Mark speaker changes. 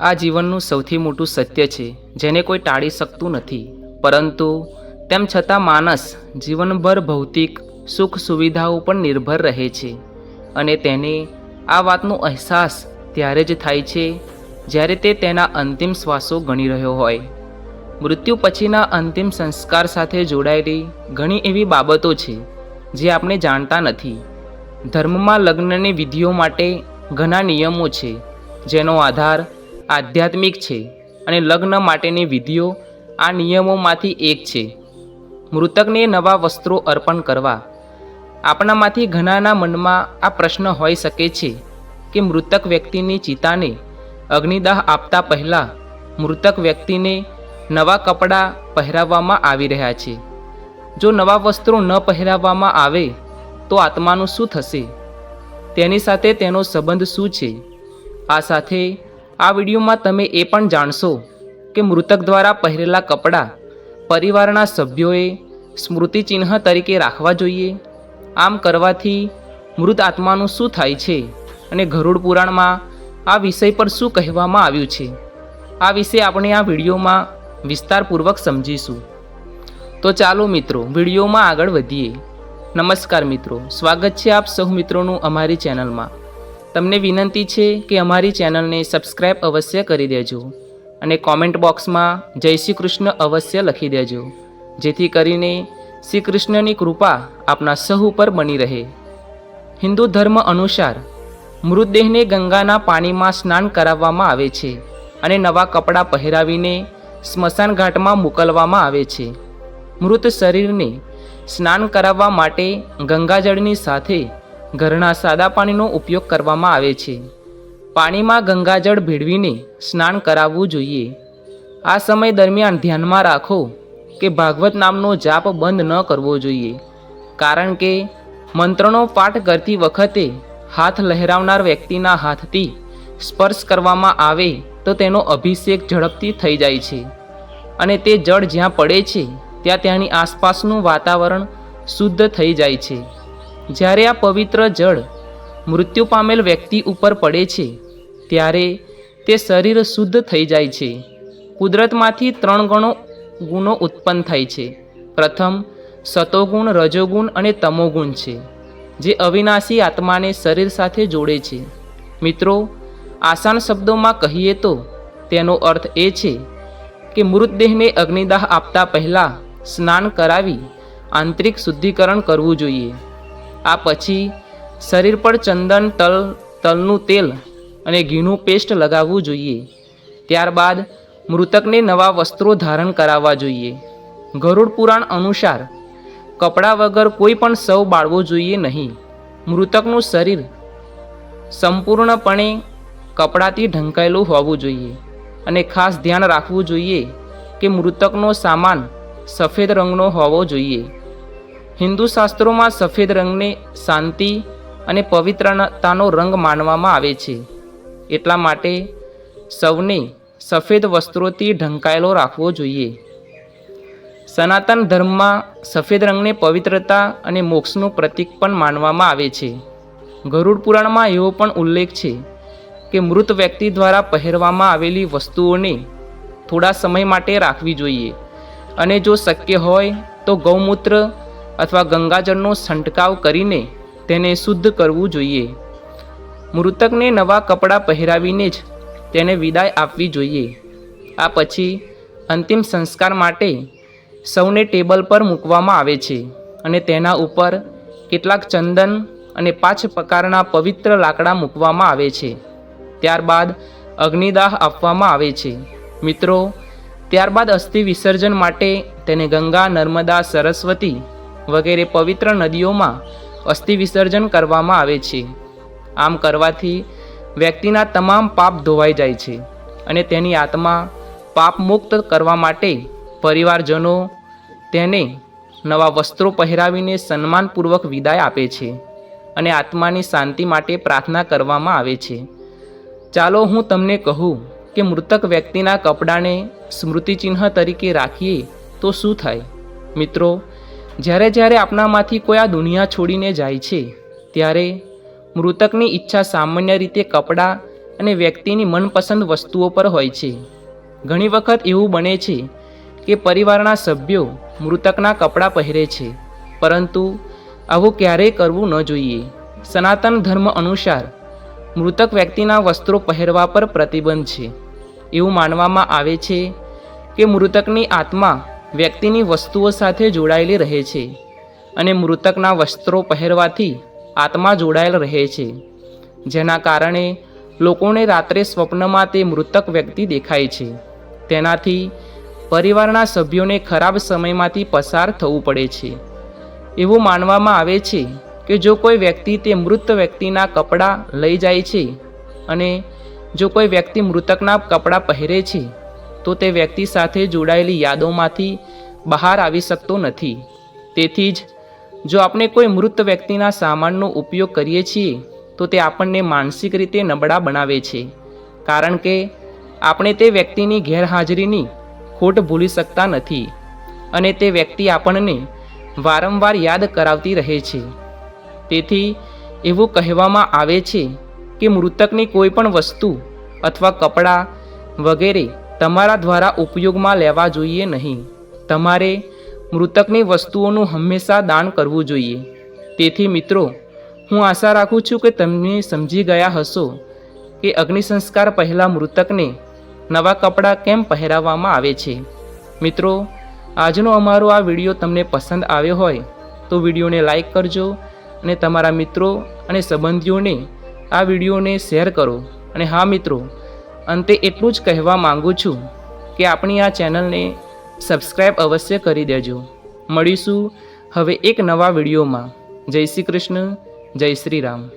Speaker 1: આ જીવનનું સૌથી મોટું સત્ય છે, જેને કોઈ ટાળી શકતું નથી. પરંતુ તેમ છતાં માણસ જીવનભર ભૌતિક સુખ સુવિધાઓ પર નિર્ભર રહે છે અને તેને આ વાતનો અહેસાસ ત્યારે જ થાય છે જ્યારે તે તેના અંતિમ શ્વાસો ગણી રહ્યો હોય. મૃત્યુ પછીના અંતિમ સંસ્કાર સાથે જોડાયેલી ઘણી એવી બાબતો છે જે આપણે જાણતા નથી. ધર્મમાં લગ્નની વિધિઓ માટે ઘણા નિયમો છે, જેનો આધાર આધ્યાત્મિક છે અને લગ્ન માટેની વિધિઓ આ નિયમોમાંથી એક છે. મૃતકને નવા વસ્ત્રો અર્પણ કરવા. આપણામાંથી ઘણાના મનમાં આ પ્રશ્ન હોઈ શકે છે કે મૃતક વ્યક્તિની ચિતાને અગ્નિદાહ આપતા પહેલાં મૃતક વ્યક્તિને નવા કપડાં પહેરાવવામાં આવી રહ્યા છે. જો નવા વસ્ત્રો ન પહેરાવવામાં આવે તો આત્માનું શું થશે? તેની સાથે તેનો સંબંધ શું છે? આ સાથે આ વિડીયોમાં તમે એ પણ જાણશો કે મૃતક દ્વારા પહેરેલા કપડાં પરિવારના સભ્યોએ સ્મૃતિચિહ્ન તરીકે રાખવા જોઈએ. આમ કરવાથી મૃત આત્માનું શું થાય છે અને ગરુડ પુરાણમાં આ વિષય પર શું કહેવામાં આવ્યું છે? આ વિશે આપણે આ વિડીયોમાં વિસ્તારપૂર્વક સમજીશું. તો ચાલો મિત્રો, વિડીયોમાં આગળ વધીએ. નમસ્કાર મિત્રો, સ્વાગત છે આપ સૌ મિત્રોનું અમારી ચેનલમાં. તમને વિનંતી છે કે અમારી ચેનલને સબસ્ક્રાઈબ અવશ્ય કરી દેજો અને કોમેન્ટ બોક્સમાં જય શ્રી કૃષ્ણ અવશ્ય લખી દેજો, જેથી કરીને શ્રી કૃષ્ણની કૃપા આપના સહુ ઉપર બની રહે. હિન્દુ ધર્મ અનુસાર મૃતદેહને ગંગાના પાણીમાં સ્નાન કરાવવામાં આવે છે અને નવા કપડાં પહેરાવીને સ્મશાન ઘાટમાં મોકલવામાં આવે છે. મૃત શરીરને સ્નાન કરાવવા માટે ગંગાજળની સાથે ઘરના સાદા પાણીનો ઉપયોગ કરવામાં આવે છે. પાણીમાં ગંગાજળ ભેળવીને સ્નાન કરાવવું જોઈએ. આ સમય દરમિયાન ધ્યાનમાં રાખો કે ભાગવત નામનો જાપ બંધ ન કરવો જોઈએ. કારણ કે મંત્રનો પાઠ કરતી વખતે હાથ લહેરાવનાર વ્યક્તિના હાથથી સ્પર્શ કરવામાં આવે તો તેનો અભિષેક ઝડપથી થઈ જાય છે. અને તે જળ જ્યાં પડે છે, ત્યાં ત્યાંની આસપાસનું વાતાવરણ શુદ્ધ થઈ જાય છે. જ્યારે આ પવિત્ર જળ મૃત્યુ પામેલ વ્યક્તિ ઉપર પડે છે, ત્યારે તે શરીર શુદ્ધ થઈ જાય છે. કુદરતમાંથી ત્રણ ગણો ગુણો ઉત્પન્ન થાય છે. પ્રથમ સતોગુણ રજોગુણ અને તમોગુણ છે, જે અવિનાશી આત્માને શરીર સાથે જોડે છે. મિત્રો, આસાન શબ્દોમાં કહીએ તો તેનો અર્થ એ છે કે મૃતદેહને અગ્નિદાહ આપતા પહેલાં સ્નાન કરાવી આંતરિક શુદ્ધિકરણ કરવું જોઈએ. આ પછી શરીર પર ચંદન, તલ, તલનું તેલ અને ઘીનું પેસ્ટ લગાવવું જોઈએ. ત્યારબાદ મૃતકને નવા વસ્ત્રો ધારણ કરાવવા જોઈએ. ગરુડ પુરાણ અનુસાર કપડાં વગર કોઈ પણ સૌ બાળવો જોઈએ નહીં. મૃતકનું શરીર સંપૂર્ણપણે કપડાથી ઢંકાયેલું હોવું જોઈએ અને ખાસ ધ્યાન રાખવું જોઈએ કે મૃતકનો સામાન સફેદ રંગનો હોવો જોઈએ. હિન્દુ શાસ્ત્રોમાં સફેદ રંગને શાંતિ અને પવિત્રતાનો રંગ માનવામાં આવે છે. એટલા માટે સૌને સફેદ વસ્ત્રોથી ઢંકાયેલો રાખવો જોઈએ. સનાતન ધર્મમાં સફેદ રંગને પવિત્રતા અને મોક્ષનું પ્રતીક પણ માનવામાં આવે છે. ગરુડ પુરાણમાં એવો પણ ઉલ્લેખ છે કે મૃત વ્યક્તિ દ્વારા પહેરવામાં આવેલી વસ્તુઓને થોડા સમય માટે રાખવી જોઈએ અને જો શક્ય હોય તો ગૌમૂત્ર અથવા ગંગાજળનો છંટકાવ કરીને તેને શુદ્ધ કરવું જોઈએ. મૃતકને નવા કપડાં પહેરાવીને જ તેને વિદાય આપવી જોઈએ. આ પછી અંતિમ સંસ્કાર માટે સૌને ટેબલ પર મૂકવામાં આવે છે અને તેના ઉપર કેટલાક ચંદન અને પાંચ પ્રકારના પવિત્ર લાકડા મૂકવામાં આવે છે. ત્યારબાદ અગ્નિદાહ આપવામાં આવે છે. મિત્રો, ત્યારબાદ અસ્થિ વિસર્જન માટે તેને ગંગા, નર્મદા, સરસ્વતી વગેરે પવિત્ર નદીઓમાં અસ્થિ વિસર્જન કરવામાં આવે છે. આમ કરવાથી વ્યક્તિના તમામ પાપ ધોવાઈ જાય છે અને તેની આત્મા પાપ મુક્ત કરવા માટે પરિવારજનો તેને નવા વસ્ત્રો પહેરાવીને સન્માનપૂર્વક વિદાય આપે છે અને આત્માની શાંતિ માટે પ્રાર્થના કરવામાં આવે છે. ચાલો હું તમને કહું કે મૃતક વ્યક્તિના કપડાને સ્મૃતિચિહ્ન તરીકે રાખીએ તો શું થાય? મિત્રો જ્યારે જ્યારે આપણામાંથી કોઈ આ દુનિયા છોડીને જાય છે, ત્યારે મૃતકની ઈચ્છા સામાન્ય રીતે કપડાં અને વ્યક્તિની મનપસંદ વસ્તુઓ પર હોય છે. ઘણી વખત એવું બને છે કે પરિવારના સભ્યો મૃતકના કપડાં પહેરે છે, પરંતુ આવું ક્યારેય કરવું ન જોઈએ. સનાતન ધર્મ અનુસાર મૃતક વ્યક્તિના વસ્ત્રો પહેરવા પર પ્રતિબંધ છે. એવું માનવામાં આવે છે કે મૃતકની આત્મા વ્યક્તિની વસ્તુઓ સાથે જોડાયેલી રહે છે અને મૃતકના વસ્ત્રો પહેરવાથી આત્મા જોડાયેલ રહે છે. જેના કારણે લોકોને રાત્રે સ્વપ્નમાં તે મૃતક વ્યક્તિ દેખાય છે. તેનાથી પરિવારના સભ્યોને ખરાબ સમયમાંથી પસાર થવું પડે છે. એવું માનવામાં આવે છે કે જો કોઈ વ્યક્તિ તે મૃત વ્યક્તિના કપડાં લઈ જાય છે અને જો કોઈ વ્યક્તિ મૃતકના કપડાં પહેરે છે તો તે વ્યક્તિ સાથે જોડાયેલી યાદોમાંથી બહાર આવી શકતો નથી. તેથી જ, જો આપણે કોઈ મૃત વ્યક્તિના સામાનનો ઉપયોગ કરીએ છીએ, તો તે આપણને માનસિક રીતે નબળા બનાવે છે. કારણ કે, આપણે તે વ્યક્તિની ગેરહાજરીની ખોટ ભૂલી શકતા નથી અને તે વ્યક્તિ આપણને વારંવાર યાદ કરાવતી રહે છે. તેથી, એવું કહેવામાં આવે છે કે મૃતકની કોઈ પણ વસ્તુ અથવા કપડાં વગેરે તમારા દ્વારા ઉપયોગમાં લેવા જોઈએ નહીં. તમારે મૃતકની વસ્તુઓનું હંમેશા દાન કરવું જોઈએ. તેથી મિત્રો, હું આશા રાખું છું કે તમે સમજી ગયા હશો કે અગ્નિસંસ્કાર પહેલાં મૃતકને નવા કપડાં કેમ પહેરાવવામાં આવે છે. મિત્રો, આજનો અમારો આ વીડિયો તમને પસંદ આવ્યો હોય તો વિડીયોને લાઈક કરજો અને તમારા મિત્રો અને સંબંધીઓને આ વિડીયોને શેર કરો. અને હા મિત્રો અંતે એટલું જ કહેવા માંગુ છું કે આપણી આ ચેનલને સબસ્ક્રાઈબ અવશ્ય કરી દેજો. મળીશું હવે એક નવા વિડીયોમાં. જય શ્રી કૃષ્ણ, જય શ્રી રામ.